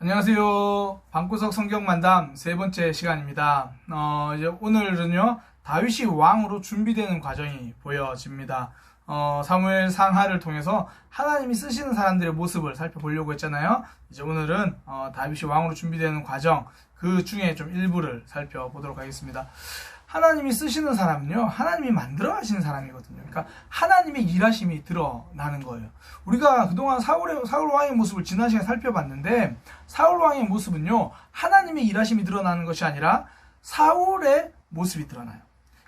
안녕하세요. 방구석 성경 만담 세 번째 시간입니다. 어, 이제 오늘은요, 다윗이 왕으로 준비되는 과정이 보여집니다. 어, 사무엘 상하를 통해서 하나님이 쓰시는 사람들의 모습을 살펴보려고 했잖아요. 이제 오늘은 어, 다윗이 왕으로 준비되는 과정, 그 중에 좀 일부를 살펴보도록 하겠습니다. 하나님이 쓰시는 사람은요, 하나님이 만들어 하시는 사람이거든요. 그러니까 하나님의 일하심이 드러나는 거예요. 우리가 그동안 사울의, 사울 왕의 모습을 지난 시간에 살펴봤는데, 사울 왕의 모습은요, 하나님의 일하심이 드러나는 것이 아니라 사울의 모습이 드러나요.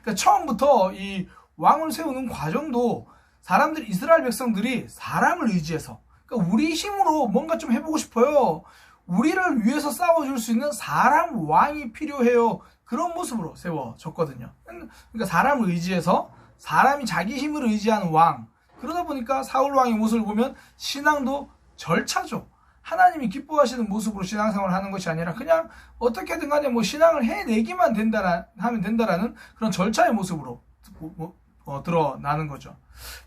그러니까 처음부터 이 왕을 세우는 과정도 사람들, 이스라엘 백성들이 사람을 의지해서, 그러니까 우리 힘으로 뭔가 좀 해보고 싶어요. 우리를 위해서 싸워줄 수 있는 사람 왕이 필요해요. 그런 모습으로 세워졌거든요. 그러니까 사람을 의지해서 사람이 자기 힘을 의지하는 왕. 그러다 보니까 사울 왕의 모습을 보면 신앙도 절차죠. 하나님이 기뻐하시는 모습으로 신앙생활을 하는 것이 아니라 그냥 어떻게든 간에 뭐 신앙을 해내기만 된다라 하면 된다라는 그런 절차의 모습으로 뭐, 어, 드러나는 거죠.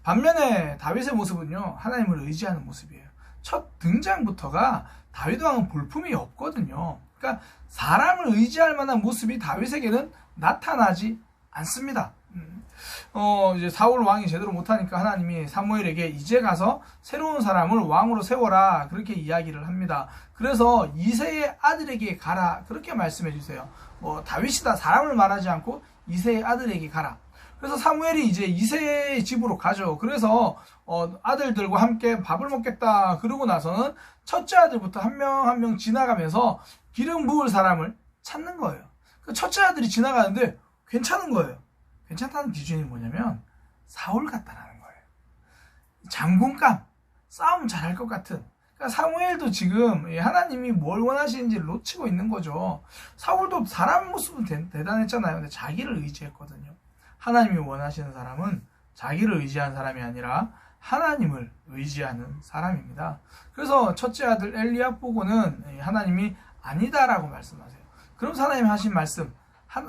반면에 다윗의 모습은요 하나님을 의지하는 모습이에요. 첫 등장부터가 다윗 왕은 볼품이 없거든요. 그러니까 사람을 의지할 만한 모습이 다윗에게는 나타나지 않습니다. 음. 어, 이제 사울 왕이 제대로 못하니까 하나님이 사무엘에게 이제 가서 새로운 사람을 왕으로 세워라. 그렇게 이야기를 합니다. 그래서 이세의 아들에게 가라. 그렇게 말씀해 주세요. 뭐, 다윗이다. 사람을 말하지 않고 이세의 아들에게 가라. 그래서 사무엘이 이제 이세의 집으로 가죠. 그래서 어, 아들들과 함께 밥을 먹겠다. 그러고 나서는 첫째 아들부터 한 명 한 명 지나가면서 기름 부을 사람을 찾는 거예요. 그 첫째 아들이 지나가는데 괜찮은 거예요. 괜찮다는 기준이 뭐냐면 사울 같다라는 거예요. 장군감, 싸움 잘할 것 같은. 그러니까 사무엘도 지금 하나님이 뭘 원하시는지 놓치고 있는 거죠. 사울도 사람 모습은 대, 대단했잖아요. 근데 자기를 의지했거든요. 하나님이 원하시는 사람은 자기를 의지한 사람이 아니라 하나님을 의지하는 사람입니다. 그래서 첫째 아들 엘리압 보고는 하나님이 아니다라고 말씀하세요. 그럼 하나님이 하신 말씀,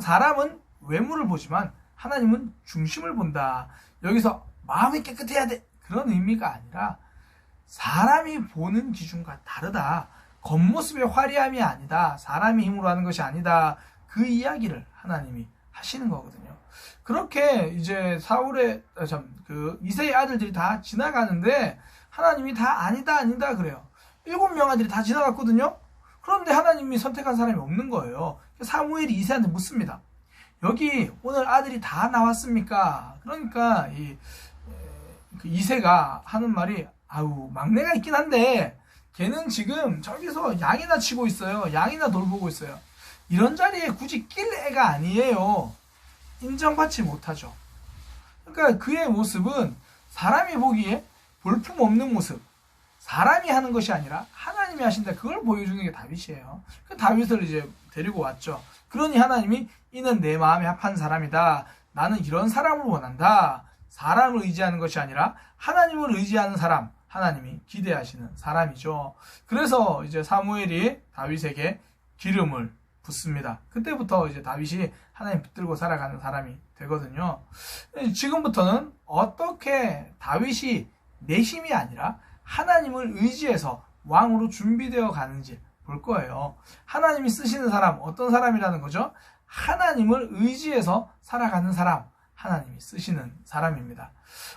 사람은 외모를 보지만 하나님은 중심을 본다. 여기서 마음이 깨끗해야 돼. 그런 의미가 아니라 사람이 보는 기준과 다르다. 겉모습의 화려함이 아니다. 사람이 힘으로 하는 것이 아니다. 그 이야기를 하나님이 하시는 거거든요. 그렇게 이제 사울의 아, 참그 이세의 아들들이 다 지나가는데 하나님이 다 아니다 아니다 그래요. 일곱 명 아들이 다 지나갔거든요. 그런데 하나님이 선택한 사람이 없는 거예요. 사무엘이 이세한테 묻습니다. 여기 오늘 아들이 다 나왔습니까? 그러니까 이 그 이세가 하는 말이 아우 막내가 있긴 한데 걔는 지금 저기서 양이나 치고 있어요. 양이나 돌보고 있어요. 이런 자리에 굳이 낄 애가 아니에요. 인정받지 못하죠. 그러니까 그의 모습은 사람이 보기에 볼품 없는 모습, 사람이 하는 것이 아니라 하나님이 하신다. 그걸 보여주는 게 다윗이에요. 그 다윗을 이제 데리고 왔죠. 그러니 하나님이 이는 내 마음에 합한 사람이다. 나는 이런 사람을 원한다. 사람을 의지하는 것이 아니라 하나님을 의지하는 사람, 하나님이 기대하시는 사람이죠. 그래서 이제 사무엘이 다윗에게 기름을 붓습니다. 그때부터 이제 다윗이 하나님 붙들고 살아가는 사람이 되거든요. 지금부터는 어떻게 다윗이 내 힘이 아니라 하나님을 의지해서 왕으로 준비되어 가는지 볼 거예요. 하나님이 쓰시는 사람, 어떤 사람이라는 거죠? 하나님을 의지해서 살아가는 사람, 하나님이 쓰시는 사람입니다.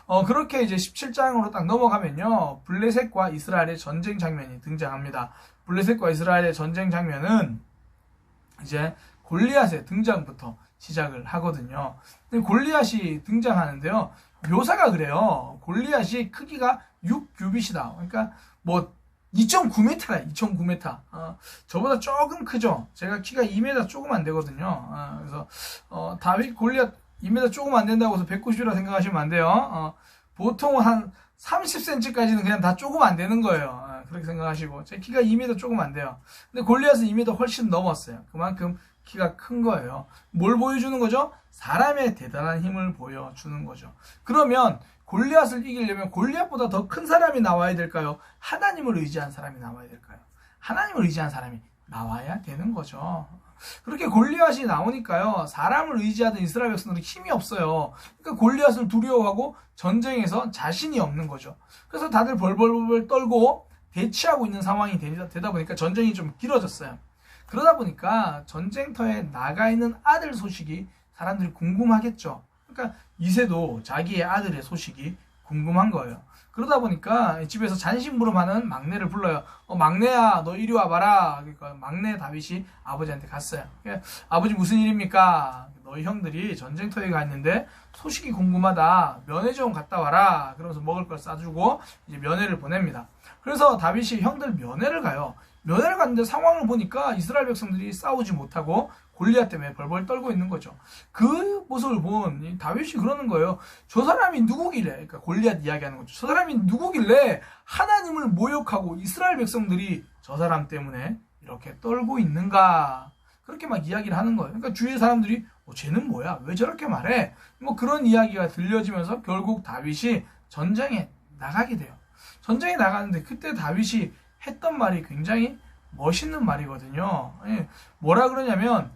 어, 그렇게 이제 17장으로 딱 넘어가면요. 블레셋과 이스라엘의 전쟁 장면이 등장합니다. 블레셋과 이스라엘의 전쟁 장면은 이제 골리앗의 등장부터 시작을 하거든요. 근데 골리앗이 등장하는데요. 묘사가 그래요. 골리앗이 크기가 6규빗이다. 그러니까 뭐 2.9m라, 2.9m. 어, 저보다 조금 크죠. 제가 키가 2m 조금 안 되거든요. 어, 그래서 어, 다윗 골리앗 2m 조금 안 된다고 해서 190이라 생각하시면 안 돼요. 어, 보통 한 30cm까지는 그냥 다 조금 안 되는 거예요. 어, 그렇게 생각하시고 제 키가 2m 조금 안 돼요. 근데 골리앗은 2m 훨씬 넘었어요. 그만큼 키가 큰 거예요. 뭘 보여주는 거죠? 사람의 대단한 힘을 보여주는 거죠. 그러면 골리앗을 이기려면 골리앗보다 더 큰 사람이 나와야 될까요? 하나님을 의지한 사람이 나와야 될까요? 하나님을 의지한 사람이 나와야 되는 거죠. 그렇게 골리앗이 나오니까요. 사람을 의지하던 이스라엘 백성들은 힘이 없어요. 그러니까 골리앗을 두려워하고 전쟁에서 자신이 없는 거죠. 그래서 다들 벌벌벌 떨고 대치하고 있는 상황이 되다, 보니까 전쟁이 좀 길어졌어요. 그러다 보니까 전쟁터에 나가 있는 아들 소식이 사람들이 궁금하겠죠. 그러니까 이세도 자기의 아들의 소식이 궁금한 거예요. 그러다 보니까 집에서 잔심부름하는 막내를 불러요. 어, 막내야, 너 이리 와봐라. 그러니까 막내 다윗이 아버지한테 갔어요. 그러니까 아버지 무슨 일입니까? 너희 형들이 전쟁터에 가 있는데 소식이 궁금하다. 면회 좀 갔다 와라. 그러면서 먹을 걸 싸주고 이제 면회를 보냅니다. 그래서 다윗이 형들 면회를 가요. 면회를 갔는데 상황을 보니까 이스라엘 백성들이 싸우지 못하고 골리앗 때문에 벌벌 떨고 있는 거죠. 그 모습을 본 다윗이 그러는 거예요. 저 사람이 누구길래, 그러니까 골리앗 이야기하는 거죠. 저 사람이 누구길래 하나님을 모욕하고 이스라엘 백성들이 저 사람 때문에 이렇게 떨고 있는가. 그렇게 막 이야기를 하는 거예요. 그러니까 주위의 사람들이 어, 쟤는 뭐야? 왜 저렇게 말해? 뭐 그런 이야기가 들려지면서 결국 다윗이 전쟁에 나가게 돼요. 전쟁에 나가는데 그때 다윗이 했던 말이 굉장히 멋있는 말이거든요. 예, 뭐라 그러냐면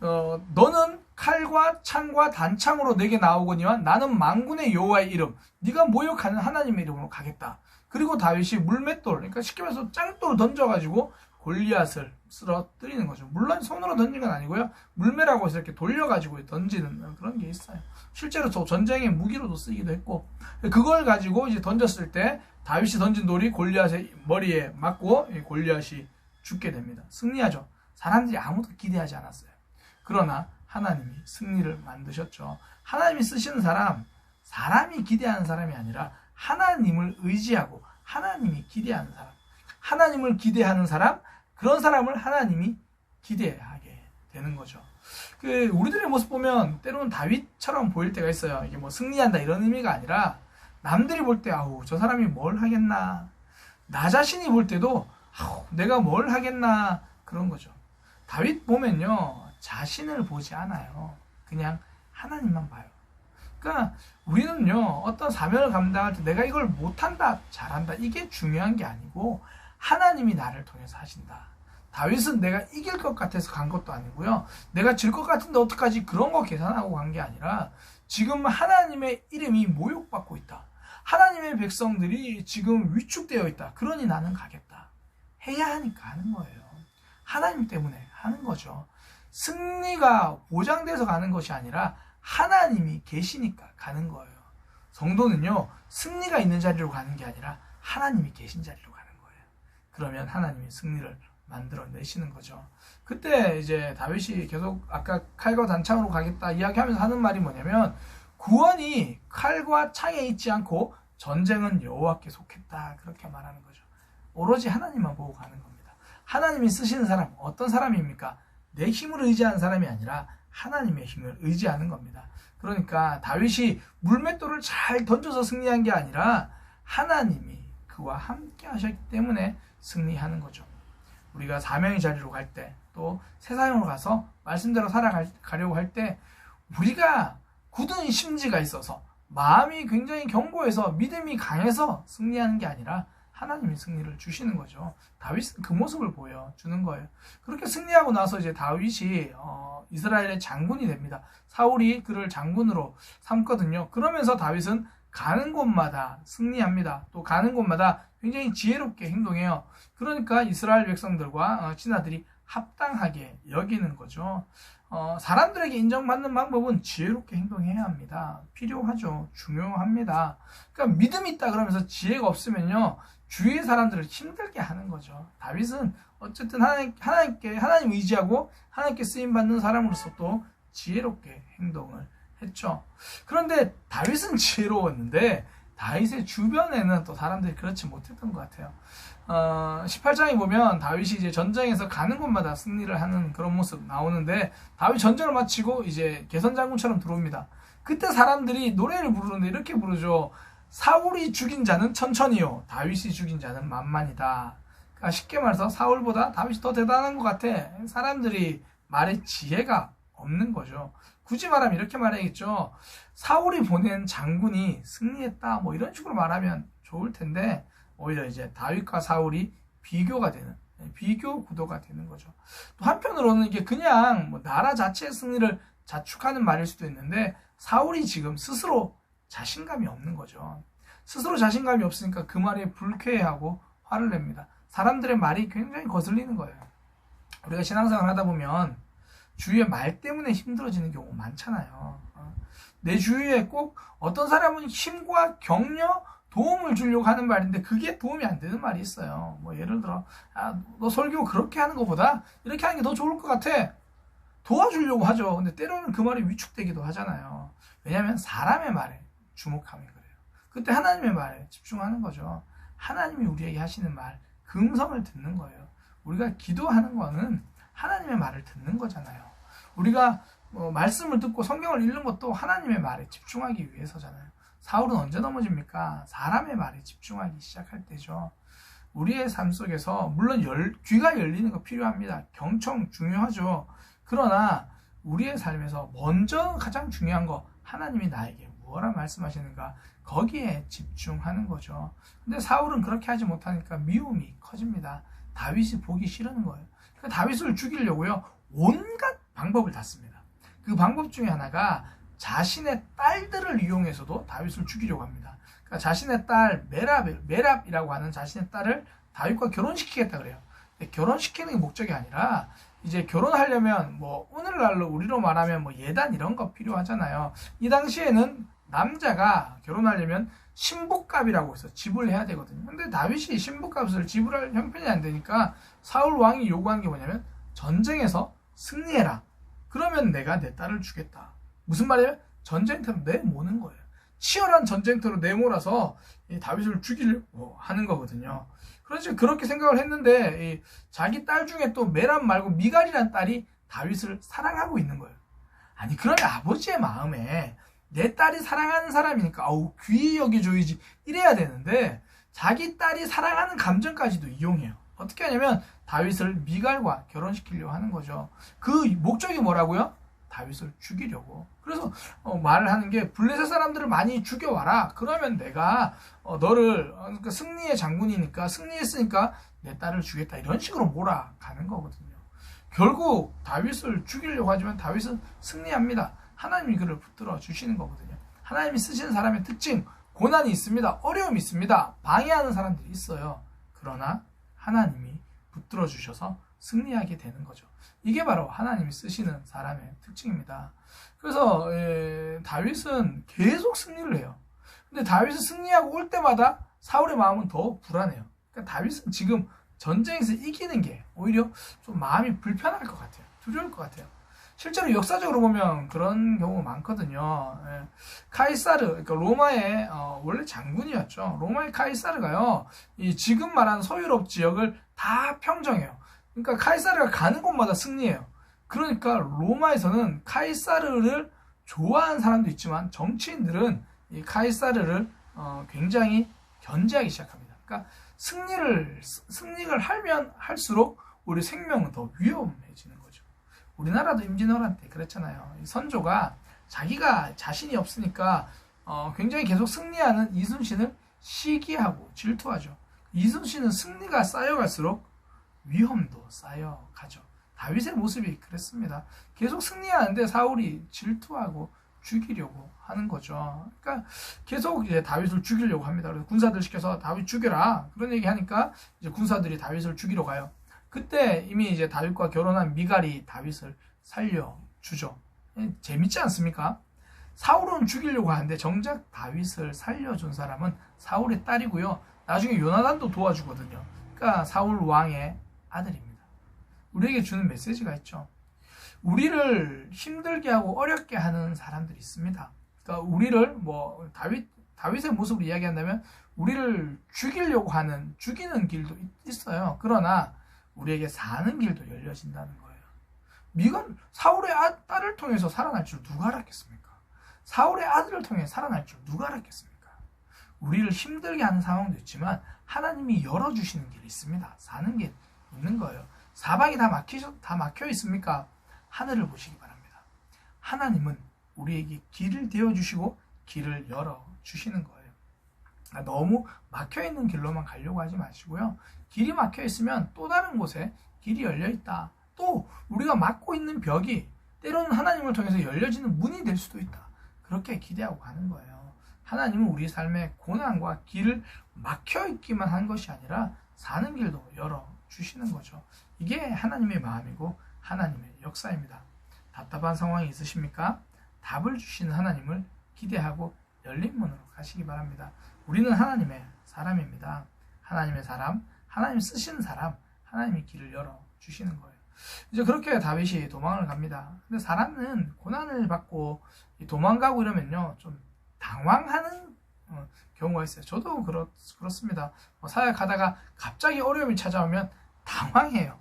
어, 너는 칼과 창과 단창으로 내게 나오거니와 나는 망군의 여호와의 이름, 네가 모욕하는 하나님의 이름으로 가겠다. 그리고 다윗이 물맷돌, 그러니까 쉽게 말해서 짱돌 던져가지고 골리앗을 쓰러뜨리는 거죠. 물론 손으로 던진 건 아니고요. 물매라고 해서 이렇게 돌려가지고 던지는 그런 게 있어요. 실제로 저 전쟁의 무기로도 쓰기도 했고 그걸 가지고 이제 던졌을 때 다윗이 던진 돌이 골리앗의 머리에 맞고 골리앗이 죽게 됩니다. 승리하죠. 사람들이 아무도 기대하지 않았어요. 그러나 하나님이 승리를 만드셨죠. 하나님이 쓰시는 사람, 사람이 기대하는 사람이 아니라 하나님을 의지하고 하나님이 기대하는 사람. 하나님을 기대하는 사람, 그런 사람을 하나님이 기대하게 되는 거죠. 그 우리들의 모습 보면 때로는 다윗처럼 보일 때가 있어요. 이게 뭐 승리한다 이런 의미가 아니라 남들이 볼 때 아우 저 사람이 뭘 하겠나 나 자신이 볼 때도 아우 내가 뭘 하겠나 그런 거죠. 다윗 보면요 자신을 보지 않아요. 그냥 하나님만 봐요. 그러니까 우리는요 어떤 사명을 감당할 때 내가 이걸 못한다 잘한다 이게 중요한 게 아니고 하나님이 나를 통해서 하신다. 다윗은 내가 이길 것 같아서 간 것도 아니고요. 내가 질 것 같은데 어떡하지? 그런 거 계산하고 간 게 아니라 지금 하나님의 이름이 모욕받고 있다. 하나님의 백성들이 지금 위축되어 있다. 그러니 나는 가겠다. 해야 하니까 하는 거예요. 하나님 때문에 하는 거죠. 승리가 보장돼서 가는 것이 아니라 하나님이 계시니까 가는 거예요. 성도는요, 승리가 있는 자리로 가는 게 아니라 하나님이 계신 자리로 가는 거예요. 그러면 하나님이 승리를 만들어 내시는 거죠. 그때 이제 다윗이 계속 아까 칼과 단창으로 가겠다 이야기하면서 하는 말이 뭐냐면 구원이 칼과 창에 있지 않고 전쟁은 여호와께 속했다 그렇게 말하는 거죠. 오로지 하나님만 보고 가는 겁니다. 하나님이 쓰시는 사람 어떤 사람입니까? 내 힘을 의지하는 사람이 아니라 하나님의 힘을 의지하는 겁니다. 그러니까 다윗이 물맷돌을 잘 던져서 승리한 게 아니라 하나님이 그와 함께 하셨기 때문에 승리하는 거죠. 우리가 사명의 자리로 갈 때, 또 세상으로 가서 말씀대로 살아가려고 할 때, 우리가 굳은 심지가 있어서 마음이 굉장히 견고해서 믿음이 강해서 승리하는 게 아니라 하나님이 승리를 주시는 거죠. 다윗은 그 모습을 보여 주는 거예요. 그렇게 승리하고 나서 이제 다윗이 어, 이스라엘의 장군이 됩니다. 사울이 그를 장군으로 삼거든요. 그러면서 다윗은 가는 곳마다 승리합니다. 또 가는 곳마다 굉장히 지혜롭게 행동해요. 그러니까 이스라엘 백성들과 어, 신하들이 합당하게 여기는 거죠. 어, 사람들에게 인정받는 방법은 지혜롭게 행동해야 합니다. 필요하죠. 중요합니다. 그러니까 믿음이 있다 그러면서 지혜가 없으면요. 주위의 사람들을 힘들게 하는 거죠. 다윗은 어쨌든 하나님, 하나님께, 하나님 의지하고 하나님께 쓰임받는 사람으로서 또 지혜롭게 행동을 했죠. 그런데 다윗은 지혜로웠는데 다윗의 주변에는 또 사람들이 그렇지 못했던 것 같아요. 어, 18장에 보면 다윗이 이제 전쟁에서 가는 곳마다 승리를 하는 그런 모습 나오는데 다윗 전쟁을 마치고 이제 개선 장군처럼 들어옵니다. 그때 사람들이 노래를 부르는데 이렇게 부르죠. 사울이 죽인 자는 천천히요. 다윗이 죽인 자는 만만이다. 그러니까 쉽게 말해서 사울보다 다윗이 더 대단한 것 같아. 사람들이 말에 지혜가 없는 거죠. 굳이 말하면 이렇게 말해야겠죠. 사울이 보낸 장군이 승리했다. 뭐 이런 식으로 말하면 좋을 텐데 오히려 이제 다윗과 사울이 비교가 되는 비교 구도가 되는 거죠. 또 한편으로는 이게 그냥 뭐 나라 자체의 승리를 자축하는 말일 수도 있는데 사울이 지금 스스로 자신감이 없는 거죠. 스스로 자신감이 없으니까 그 말에 불쾌해하고 화를 냅니다. 사람들의 말이 굉장히 거슬리는 거예요. 우리가 신앙생활 하다 보면 주위의 말 때문에 힘들어지는 경우 많잖아요. 어. 내 주위에 꼭 어떤 사람은 힘과 격려, 도움을 주려고 하는 말인데 그게 도움이 안 되는 말이 있어요. 뭐 예를 들어, 아, 너 설교 그렇게 하는 것보다 이렇게 하는 게 더 좋을 것 같아. 도와주려고 하죠. 근데 때로는 그 말이 위축되기도 하잖아요. 왜냐하면 사람의 말에 주목하면 그래요. 그때 하나님의 말에 집중하는 거죠. 하나님이 우리에게 하시는 말, 금성을 듣는 거예요. 우리가 기도하는 거는 하나님의 말을 듣는 거잖아요. 우리가 뭐 말씀을 듣고 성경을 읽는 것도 하나님의 말에 집중하기 위해서잖아요. 사울은 언제 넘어집니까? 사람의 말에 집중하기 시작할 때죠. 우리의 삶 속에서 물론 열, 귀가 열리는 거 필요합니다. 경청 중요하죠. 그러나 우리의 삶에서 먼저 가장 중요한 거 하나님이 나에게 무엇라 말씀하시는가 거기에 집중하는 거죠. 근데 사울은 그렇게 하지 못하니까 미움이 커집니다. 다윗이 보기 싫은 거예요. 그러니까 다윗을 죽이려고요 온갖 방법을 다 씁니다. 그 방법 중에 하나가 자신의 딸들을 이용해서도 다윗을 죽이려고 합니다. 그러니까 자신의 딸 메랍, 메랍이라고 하는 자신의 딸을 다윗과 결혼시키겠다 그래요. 결혼시키는 게 목적이 아니라 이제 결혼하려면 뭐 오늘날로 우리로 말하면 뭐 예단 이런 거 필요하잖아요. 이 당시에는 남자가 결혼하려면 신부값이라고 해서 지불해야 되거든요. 근데 다윗이 신부값을 지불할 형편이 안 되니까 사울 왕이 요구한 게 뭐냐면 전쟁에서 승리해라. 그러면 내가 내 딸을 주겠다. 무슨 말이에요? 전쟁터로 내모는 거예요. 치열한 전쟁터로 내몰아서 다윗을 죽이려고 하는 거거든요. 그렇지 그렇게 생각을 했는데 자기 딸 중에 또 메람 말고 미갈이란 딸이 다윗을 사랑하고 있는 거예요. 아니 그러면 아버지의 마음에 내 딸이 사랑하는 사람이니까 아우 귀히 여기줘야지 이래야 되는데 자기 딸이 사랑하는 감정까지도 이용해요. 어떻게 하냐면 다윗을 미갈과 결혼시키려고 하는 거죠. 그 목적이 뭐라고요? 다윗을 죽이려고. 그래서 어, 말을 하는 게 블레셋 사람들을 많이 죽여와라. 그러면 내가 어, 너를 어, 그러니까 승리의 장군이니까 승리했으니까 내 딸을 주겠다. 이런 식으로 몰아가는 거거든요. 결국 다윗을 죽이려고 하지만 다윗은 승리합니다. 하나님이 그를 붙들어 주시는 거거든요. 하나님이 쓰시는 사람의 특징, 고난이 있습니다. 어려움이 있습니다. 방해하는 사람들이 있어요. 그러나 하나님이 붙들어 주셔서 승리하게 되는 거죠. 이게 바로 하나님이 쓰시는 사람의 특징입니다. 그래서 에, 다윗은 계속 승리를 해요. 근데 다윗이 승리하고 올 때마다 사울의 마음은 더 불안해요. 그러니까 다윗은 지금 전쟁에서 이기는 게 오히려 좀 마음이 불편할 것 같아요. 두려울 것 같아요. 실제로 역사적으로 보면 그런 경우가 많거든요. 예. 카이사르, 그러니까 로마의 어, 원래 장군이었죠. 로마의 카이사르가요, 이 지금 말하는 서유럽 지역을 다 평정해요. 그러니까 카이사르가 가는 곳마다 승리해요. 그러니까 로마에서는 카이사르를 좋아하는 사람도 있지만 정치인들은 이 카이사르를 어, 굉장히 견제하기 시작합니다. 그러니까 승리를 승리를 하면 할수록 우리 생명은 더 위험해지는. 우리나라도 임진왜란 때 그랬잖아요. 선조가 자기가 자신이 없으니까 어, 굉장히 계속 승리하는 이순신을 시기하고 질투하죠. 이순신은 승리가 쌓여갈수록 위험도 쌓여가죠. 다윗의 모습이 그랬습니다. 계속 승리하는데 사울이 질투하고 죽이려고 하는 거죠. 그러니까 계속 이제 다윗을 죽이려고 합니다. 그래서 군사들 시켜서 다윗 죽여라 그런 얘기 하니까 이제 군사들이 다윗을 죽이러 가요. 그때 이미 이제 다윗과 결혼한 미갈이 다윗을 살려 주죠. 예, 재밌지 않습니까? 사울은 죽이려고 하는데 정작 다윗을 살려준 사람은 사울의 딸이고요. 나중에 요나단도 도와주거든요. 그러니까 사울 왕의 아들입니다. 우리에게 주는 메시지가 있죠. 우리를 힘들게 하고 어렵게 하는 사람들이 있습니다. 그러니까 우리를 뭐 다윗 다윗의 모습을 이야기한다면 우리를 죽이려고 하는 죽이는 길도 있어요. 그러나 우리에게 사는 길도 열려진다는 거예요. 미건 사울의 아, 딸을 통해서 살아날 줄 누가 알았겠습니까? 사울의 아들을 통해 살아날 줄 누가 알았겠습니까? 우리를 힘들게 하는 상황도 있지만 하나님이 열어주시는 길이 있습니다. 사는 길 있는 거예요. 사방이 다 막히죠? 다 막혀 있습니까? 하늘을 보시기 바랍니다. 하나님은 우리에게 길을 되어 주시고 길을 열어 주시는 거예요. 아, 너무 막혀 있는 길로만 가려고 하지 마시고요. 길이 막혀 있으면 또 다른 곳에 길이 열려 있다. 또 우리가 막고 있는 벽이 때로는 하나님을 통해서 열려지는 문이 될 수도 있다. 그렇게 기대하고 가는 거예요. 하나님은 우리 삶의 고난과 길을 막혀 있기만 한 것이 아니라 사는 길도 열어 주시는 거죠. 이게 하나님의 마음이고 하나님의 역사입니다. 답답한 상황이 있으십니까? 답을 주시는 하나님을 기대하고 열린 문으로 가시기 바랍니다. 우리는 하나님의 사람입니다. 하나님의 사람, 하나님 쓰시는 사람, 하나님이 길을 열어 주시는 거예요. 이제 그렇게 다윗이 도망을 갑니다. 근데 사람은 고난을 받고 도망가고 이러면요, 좀 당황하는 어, 경우가 있어요. 저도 그렇, 그렇습니다. 뭐 사역하다가 갑자기 어려움이 찾아오면 당황해요.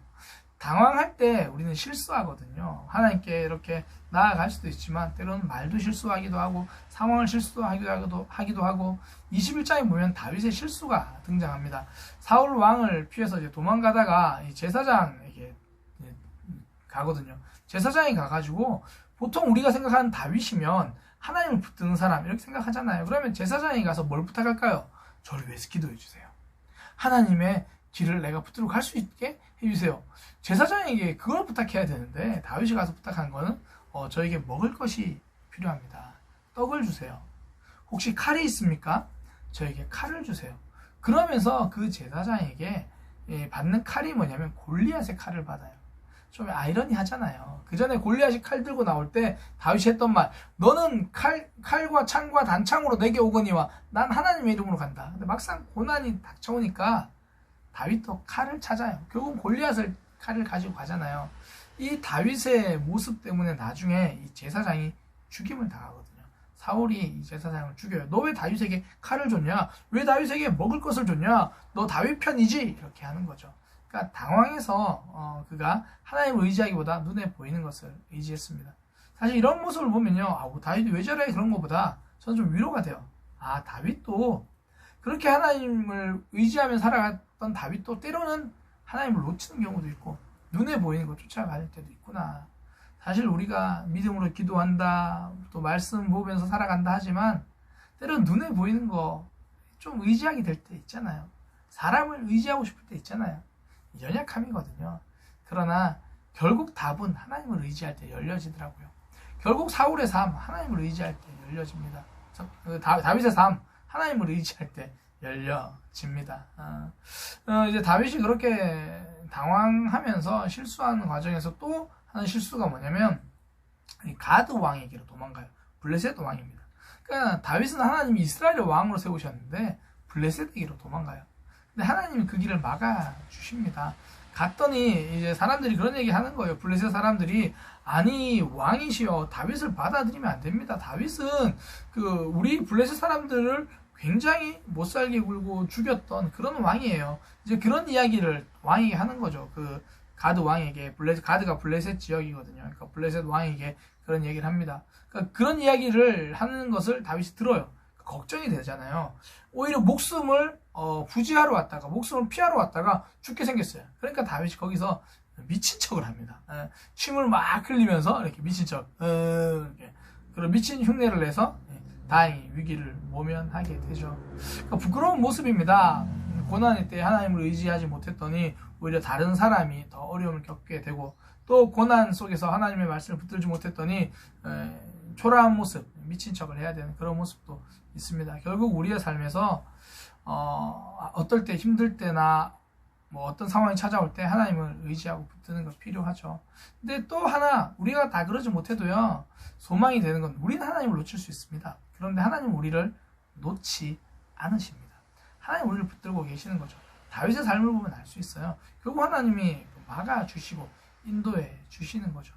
당황할 때 우리는 실수하거든요. 하나님께 이렇게 나아갈 수도 있지만 때로는 말도 실수하기도 하고 상황을 실수하기도 하기도 하고 21장에 보면 다윗의 실수가 등장합니다. 사울 왕을 피해서 이제 도망가다가 제사장에게 가거든요. 제사장이 가가지고 보통 우리가 생각하는 다윗이면 하나님을 붙드는 사람 이렇게 생각하잖아요. 그러면 제사장이 가서 뭘 부탁할까요? 저를 위해서 기도해 주세요. 하나님의 길을 내가 붙들고 갈 수 있게 해주세요. 제사장에게 그걸 부탁해야 되는데 다윗이 가서 부탁한 거는 어, 저에게 먹을 것이 필요합니다. 떡을 주세요. 혹시 칼이 있습니까? 저에게 칼을 주세요. 그러면서 그 제사장에게 예, 받는 칼이 뭐냐면 골리앗의 칼을 받아요. 좀 아이러니하잖아요. 그 전에 골리앗이 칼 들고 나올 때 다윗이 했던 말, 너는 칼, 칼과 창과 단창으로 내게 오거니와 난 하나님의 이름으로 간다. 근데 막상 고난이 닥쳐오니까 다윗도 칼을 찾아요. 결국 골리앗을 칼을 가지고 가잖아요. 이 다윗의 모습 때문에 나중에 이 제사장이 죽임을 당하거든요. 사울이 이 제사장을 죽여요. 너 왜 다윗에게 칼을 줬냐? 왜 다윗에게 먹을 것을 줬냐? 너 다윗 편이지? 이렇게 하는 거죠. 그러니까 당황해서 어, 그가 하나님을 의지하기보다 눈에 보이는 것을 의지했습니다. 사실 이런 모습을 보면요, 아, 뭐 다윗이 왜 저래 그런 것보다 저는 좀 위로가 돼요. 아, 다윗도 그렇게 하나님을 의지하며 살아갔던 다윗도 때로는 하나님을 놓치는 경우도 있고 눈에 보이는 것 쫓아갈 때도 있구나. 사실 우리가 믿음으로 기도한다, 또 말씀 보면서 살아간다 하지만 때로는 눈에 보이는 거 좀 의지하게 될 때 있잖아요. 사람을 의지하고 싶을 때 있잖아요. 연약함이거든요. 그러나 결국 답은 하나님을 의지할 때 열려지더라고요. 결국 사울의 삶 하나님을 의지할 때 열려집니다. 그 다윗의 삶 하나님을 의지할 때 열려집니다. 어, 어, 이제 다윗이 그렇게 당황하면서 실수하는 과정에서 또 하는 실수가 뭐냐면 가드 왕에게로 도망가요. 블레셋 왕입니다. 그러니까 다윗은 하나님이 이스라엘의 왕으로 세우셨는데 블레셋에게로 도망가요. 근데 하나님이 그 길을 막아 주십니다. 갔더니 이제 사람들이 그런 얘기 하는 거예요. 블레셋 사람들이 아니 왕이시여 다윗을 받아들이면 안 됩니다. 다윗은 그 우리 블레셋 사람들을 굉장히 못살게 굴고 죽였던 그런 왕이에요. 이제 그런 이야기를 왕에게 하는 거죠. 그 가드 왕에게 블레셋 가드가 블레셋 지역이거든요. 그러니까 블레셋 왕에게 그런 얘기를 합니다. 그러니까 그런 이야기를 하는 것을 다윗이 들어요. 걱정이 되잖아요. 오히려 목숨을 어, 부지하러 왔다가 목숨을 피하러 왔다가 죽게 생겼어요. 그러니까 다윗이 거기서 미친 척을 합니다. 에, 침을 막 흘리면서 이렇게 미친 척, 어, 이렇게 그런 미친 흉내를 내서 예, 다행히 위기를 모면하게 되죠. 그러니까 부끄러운 모습입니다. 고난의 때 하나님을 의지하지 못했더니 오히려 다른 사람이 더 어려움을 겪게 되고 또 고난 속에서 하나님의 말씀을 붙들지 못했더니 에, 초라한 모습, 미친 척을 해야 되는 그런 모습도 있습니다. 결국 우리의 삶에서 어, 어떨 때 힘들 때나 뭐 어떤 상황이 찾아올 때 하나님을 의지하고 붙드는 거 필요하죠. 근데 또 하나 우리가 다 그러지 못해도요 소망이 되는 건 우리는 하나님을 놓칠 수 있습니다. 그런데 하나님 우리를 놓지 않으십니다. 하나님 우리를 붙들고 계시는 거죠. 다윗의 삶을 보면 알 수 있어요. 결국 하나님이 막아 주시고 인도해 주시는 거죠.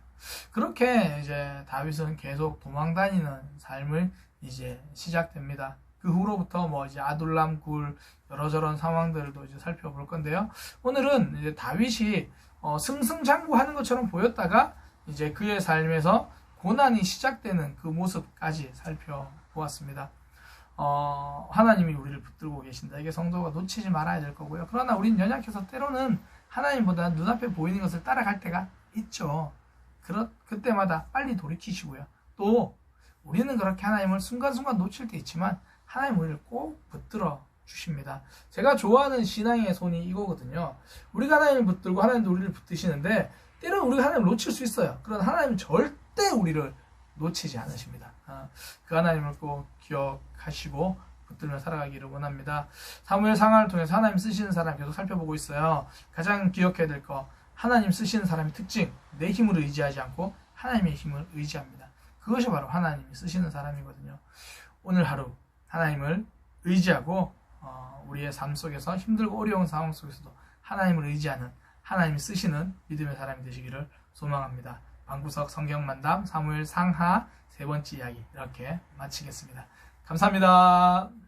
그렇게 이제 다윗은 계속 도망 다니는 삶을 이제 시작됩니다. 그 후로부터 뭐 이제 아둘람 굴 여러저런 상황들도 이제 살펴볼 건데요. 오늘은 이제 다윗이 어, 승승장구하는 것처럼 보였다가 이제 그의 삶에서 고난이 시작되는 그 모습까지 살펴보았습니다. 어, 하나님이 우리를 붙들고 계신다. 이게 성도가 놓치지 말아야 될 거고요. 그러나 우린 연약해서 때로는 하나님보다 눈앞에 보이는 것을 따라갈 때가 있죠. 그렇, 그때마다 빨리 돌이키시고요. 또 우리는 그렇게 하나님을 순간순간 놓칠 때 있지만 하나님 우리를 꼭 붙들어 주십니다. 제가 좋아하는 신앙의 손이 이거거든요. 우리가 하나님을 붙들고 하나님도 우리를 붙드시는데 때로는 우리가 하나님을 놓칠 수 있어요. 그러나 하나님은 절대 우리를 놓치지 않으십니다. 아, 그 하나님을 꼭 기억하시고 붙들며 살아가기를 원합니다. 사무엘 상하를 통해서 하나님 쓰시는 사람 계속 살펴보고 있어요. 가장 기억해야 될 거 하나님 쓰시는 사람의 특징 내 힘을 의지하지 않고 하나님의 힘을 의지합니다. 그것이 바로 하나님이 쓰시는 사람이거든요. 오늘 하루 하나님을 의지하고 어, 우리의 삶 속에서 힘들고 어려운 상황 속에서도 하나님을 의지하는 하나님이 쓰시는 믿음의 사람이 되시기를 소망합니다. 방구석 성경 만담 사무엘 상하 세 번째 이야기 이렇게 마치겠습니다. 감사합니다.